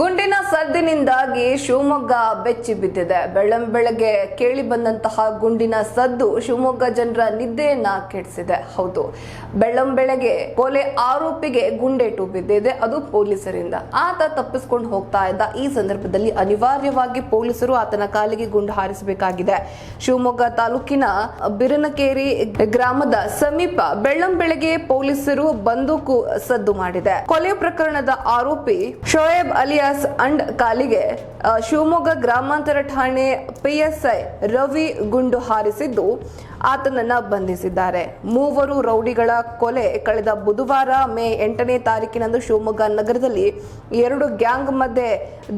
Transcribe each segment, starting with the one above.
ಗುಂಡಿನ ಸದ್ದಿನಿಂದಾಗಿ ಶಿವಮೊಗ್ಗ ಬೆಚ್ಚಿ ಬಿದ್ದಿದೆ. ಬೆಳ್ಳಂ ಬೆಳಗ್ಗೆ ಕೇಳಿ ಬಂದಂತಹ ಗುಂಡಿನ ಸದ್ದು ಶಿವಮೊಗ್ಗ ಜನರ ನಿದ್ದೆಯನ್ನ ಕೆಡಿಸಿದೆ. ಹೌದು, ಬೆಳ್ಳಂ ಬೆಳಗ್ಗೆ ಕೊಲೆ ಆರೋಪಿಗೆ ಗುಂಡೇಟು ಬಿದ್ದಿದೆ ಅದು ಪೊಲೀಸರಿಂದ. ಆತ ತಪ್ಪಿಸ್ಕೊಂಡು ಹೋಗ್ತಾ ಇದ್ದ. ಈ ಸಂದರ್ಭದಲ್ಲಿ ಅನಿವಾರ್ಯವಾಗಿ ಪೊಲೀಸರು ಆತನ ಕಾಲಿಗೆ ಗುಂಡು ಹಾರಿಸಬೇಕಾಗಿದೆ. ಶಿವಮೊಗ್ಗ ತಾಲೂಕಿನ ಬಿರನಕೇರಿ ಗ್ರಾಮದ ಸಮೀಪ ಬೆಳ್ಳಂ ಬೆಳಗ್ಗೆ ಪೊಲೀಸರು ಬಂದೂಕು ಸದ್ದು ಮಾಡಿದೆ. ಕೊಲೆ ಪ್ರಕರಣದ ಆರೋಪಿ ಶೋಯೇಬ್ ಅಲಿಯಾಸ್ ಅಂಡ್ ಕಾಲಿಗೆ ಶಿವಮೊಗ್ಗ ಗ್ರಾಮಾಂತರ ಠಾಣೆ ಪಿಎಸ್ಐ ರವಿ ಗುಂಡು ಹಾರಿಸಿದ್ದು. ಆತನನ್ನ ಬಂಧಿಸಿದ್ದಾರೆ. ಮೂವರು ರೌಡಿಗಳ ಕೊಲೆ ಕಳೆದ ಬುಧವಾರ ಮೇ ಎಂಟನೇ ತಾರೀಕಿನಂದು ಶಿವಮೊಗ್ಗ ನಗರದಲ್ಲಿ ಎರಡು ಗ್ಯಾಂಗ್ ಮಧ್ಯೆ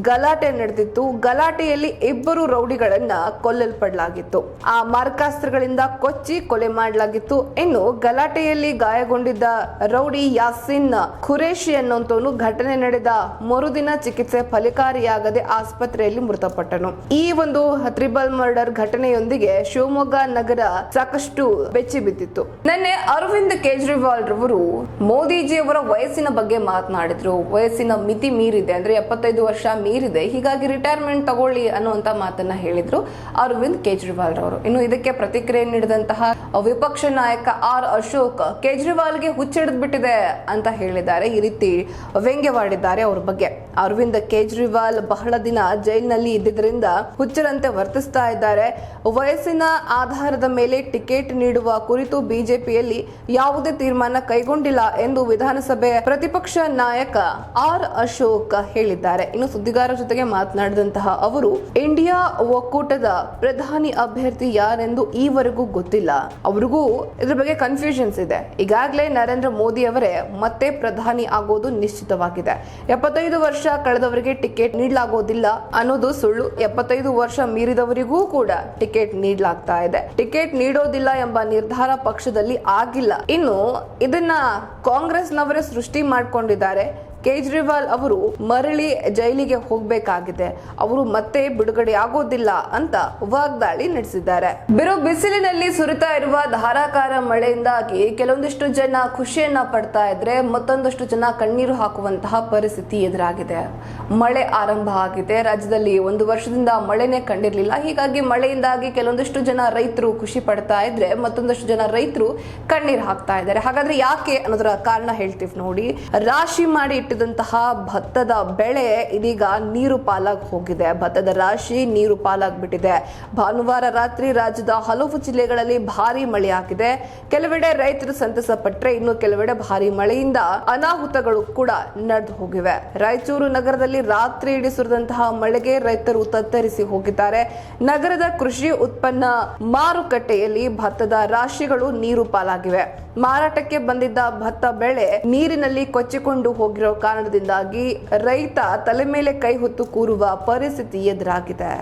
ಗಲಾಟೆ ನಡೆದಿತ್ತು. ಗಲಾಟೆಯಲ್ಲಿ ಇಬ್ಬರು ರೌಡಿಗಳನ್ನ ಕೊಲ್ಲಲ್ಪಡಲಾಗಿತ್ತು. ಆ ಮಾರಕಾಸ್ತ್ರಗಳಿಂದ ಕೊಚ್ಚಿ ಕೊಲೆ ಮಾಡಲಾಗಿತ್ತು. ಇನ್ನು ಗಲಾಟೆಯಲ್ಲಿ ಗಾಯಗೊಂಡಿದ್ದ ರೌಡಿ ಯಾಸಿನ್ ಖುರೇಶಿ ಅನ್ನೋಂತವನು ಘಟನೆ ನಡೆದ ಮರುದಿನ ಚಿಕಿತ್ಸೆ ಫಲಕಾರಿಯಾಗದೆ ಆಸ್ಪತ್ರೆಯಲ್ಲಿ ಮೃತಪಟ್ಟನು. ಈ ಒಂದು ತ್ರಿಬಲ್ ಮರ್ಡರ್ ಘಟನೆಯೊಂದಿಗೆ ಶಿವಮೊಗ್ಗ ನಗರ ಸಾಕಷ್ಟು ಬೆಚ್ಚಿ ಬಿದ್ದಿತ್ತು. ನಿನ್ನೆ ಅರವಿಂದ್ ಕೇಜ್ರಿವಾಲ್ ರವರು ಮೋದಿಜಿಯವರ ವಯಸ್ಸಿನ ಬಗ್ಗೆ ಮಾತನಾಡಿದ್ರು. ವಯಸ್ಸಿನ ಮಿತಿ ಮೀರಿದೆ ಅಂದ್ರೆ ಎಪ್ಪತ್ತೈದು ವರ್ಷ ಮೀರಿದೆ. ಹೀಗಾಗಿ ರಿಟೈರ್ಮೆಂಟ್ ತಗೊಳ್ಳಿ ಅನ್ನುವಂತ ಮಾತನ್ನ ಹೇಳಿದ್ರು ಅರವಿಂದ್ ಕೇಜ್ರಿವಾಲ್ ರವರು. ಇನ್ನು ಇದಕ್ಕೆ ಪ್ರತಿಕ್ರಿಯೆ ನೀಡಿದಂತಹ ವಿಪಕ್ಷ ನಾಯಕ ಆರ್ ಅಶೋಕ್ ಕೇಜ್ರಿವಾಲ್ಗೆ ಹುಚ್ಚಿಡಿದ್ ಬಿಟ್ಟಿದೆ ಅಂತ ಹೇಳಿದ್ದಾರೆ. ಈ ರೀತಿ ವ್ಯಂಗ್ಯವಾಡಿದ್ದಾರೆ ಅವ್ರ ಬಗ್ಗೆ. ಅರವಿಂದ್ ಕೇಜ್ರಿವಾಲ್ ಬಹಳ ದಿನ ಜೈಲಿನಲ್ಲಿ ಇದ್ದಿದ್ರಿಂದ ಹುಚ್ಚರಂತೆ ವರ್ತಿಸ್ತಾ ಇದ್ದಾರೆ. ವಯಸ್ಸಿನ ಆಧಾರದ ಮೇಲೆ ಟಿಕೆಟ್ ನೀಡುವ ಕುರಿತು ಬಿಜೆಪಿಯಲ್ಲಿ ಯಾವುದೇ ತೀರ್ಮಾನ ಕೈಗೊಂಡಿಲ್ಲ ಎಂದು ವಿಧಾನಸಭೆ ಪ್ರತಿಪಕ್ಷ ನಾಯಕ ಆರ್ ಅಶೋಕ್ ಹೇಳಿದ್ದಾರೆ. ಇನ್ನು ಸುದ್ದಿಗಾರರ ಜೊತೆಗೆ ಮಾತನಾಡಿದಂತಹ ಅವರು ಇಂಡಿಯಾ ಒಕ್ಕೂಟದ ಪ್ರಧಾನಿ ಅಭ್ಯರ್ಥಿ ಯಾರೆಂದು ಈವರೆಗೂ ಗೊತ್ತಿಲ್ಲ. ಅವ್ರಿಗೂ ಇದ್ರ ಬಗ್ಗೆ ಕನ್ಫ್ಯೂಷನ್ಸ್ ಇದೆ. ಈಗಾಗಲೇ ನರೇಂದ್ರ ಮೋದಿ ಅವರೇ ಮತ್ತೆ ಪ್ರಧಾನಿ ಆಗೋದು ನಿಶ್ಚಿತವಾಗಿದೆ. ಎಪ್ಪತ್ತೈದು ವರ್ಷ ಕಳೆದವರಿಗೆ ಟಿಕೆಟ್ ನೀಡಲಾಗೋದಿಲ್ಲ ಅನ್ನೋದು ಸುಳ್ಳು. ಎಪ್ಪತ್ತೈದು ವರ್ಷ ಮೀರಿದವರಿಗೂ ಕೂಡ ಟಿಕೆಟ್ ನೀಡಲಾಗ್ತಾ ಇದೆ. ಟಿಕೆಟ್ ನೀಡೋದಿಲ್ಲ ಎಂಬ ನಿರ್ಧಾರ ಪಕ್ಷದಲ್ಲಿ ಆಗಿಲ್ಲ. ಇನ್ನು ಇದನ್ನ ಕಾಂಗ್ರೆಸ್ನವರೇ ಸೃಷ್ಟಿ ಮಾಡ್ಕೊಂಡಿದ್ದಾರೆ. ಕೇಜ್ರಿವಾಲ್ ಅವರು ಮರಳಿ ಜೈಲಿಗೆ ಹೋಗಬೇಕಾಗಿದೆ. ಅವರು ಮತ್ತೆ ಬಿಡುಗಡೆ ಆಗೋದಿಲ್ಲ ಅಂತ ವಾಗ್ದಾಳಿ ನಡೆಸಿದ್ದಾರೆ. ಬಿರು ಬಿಸಿಲಿನಲ್ಲಿ ಸುರಿತಾ ಇರುವ ಧಾರಾಕಾರ ಮಳೆಯಿಂದಾಗಿ ಕೆಲವೊಂದಿಷ್ಟು ಜನ ಖುಷಿಯನ್ನ ಪಡ್ತಾ ಇದ್ರೆ ಮತ್ತೊಂದಷ್ಟು ಜನ ಕಣ್ಣೀರು ಹಾಕುವಂತಹ ಪರಿಸ್ಥಿತಿ ಎದುರಾಗಿದೆ. ಮಳೆ ಆರಂಭ ಆಗಿದೆ. ರಾಜ್ಯದಲ್ಲಿ ಒಂದು ವರ್ಷದಿಂದ ಮಳೆನೇ ಕಂಡಿರಲಿಲ್ಲ. ಹೀಗಾಗಿ ಮಳೆಯಿಂದಾಗಿ ಕೆಲವೊಂದಿಷ್ಟು ಜನ ರೈತರು ಖುಷಿ ಪಡ್ತಾ ಇದ್ರೆ ಮತ್ತೊಂದಷ್ಟು ಜನ ರೈತರು ಕಣ್ಣೀರು ಹಾಕ್ತಾ ಇದ್ದಾರೆ. ಹಾಗಾದ್ರೆ ಯಾಕೆ ಅನ್ನೋದರ ಕಾರಣ ಹೇಳ್ತೀವಿ ನೋಡಿ. ರಾಶಿ ಮಾಡಿ ಇಟ್ಟಿದಂತಹ ಭತ್ತದ ಬೆಳೆ ಇದೀಗ ನೀರು ಪಾಲಾಗಿ ಹೋಗಿದೆ. ಭತ್ತದ ರಾಶಿ ನೀರು ಪಾಲಾಗ್ಬಿಟ್ಟಿದೆ ಭಾನುವಾರ ರಾತ್ರಿ ರಾಜ್ಯದ ಹಲವು ಜಿಲ್ಲೆಗಳಲ್ಲಿ ಭಾರಿ ಮಳೆ ಆಗಿದೆ. ಕೆಲವೆಡೆ ರೈತರು ಸಂತಸ ಪಟ್ಟರೆ ಇನ್ನು ಕೆಲವೆಡೆ ಭಾರಿ ಮಳೆಯಿಂದ ಅನಾಹುತಗಳು ಕೂಡ ನಡೆದು ಹೋಗಿವೆ. ರಾಯಚೂರು ನಗರದಲ್ಲಿ ರಾತ್ರಿ ಇಡೀ ಸುರಿದಂತಹ ಮಳೆಗೆ ರೈತರು ತತ್ತರಿಸಿ ಹೋಗಿದ್ದಾರೆ. ನಗರದ ಕೃಷಿ ಉತ್ಪನ್ನ ಮಾರುಕಟ್ಟೆಯಲ್ಲಿ ಭತ್ತದ ರಾಶಿಗಳು ನೀರು ಪಾಲಾಗಿವೆ. ಮಾರಾಟಕ್ಕೆ ಬಂದಿದ್ದ ಭತ್ತ ಬೆಳೆ ನೀರಿನಲ್ಲಿ ಕೊಚ್ಚಿಕೊಂಡು ಹೋಗಿರೋ ಕಾರಣದಿಂದಾಗಿ ರೈತ ತಲೆ ಮೇಲೆ ಕೈ ಹೊತ್ತು ಕೂರುವ ಪರಿಸ್ಥಿತಿ ಎದುರಾಗಿದೆ.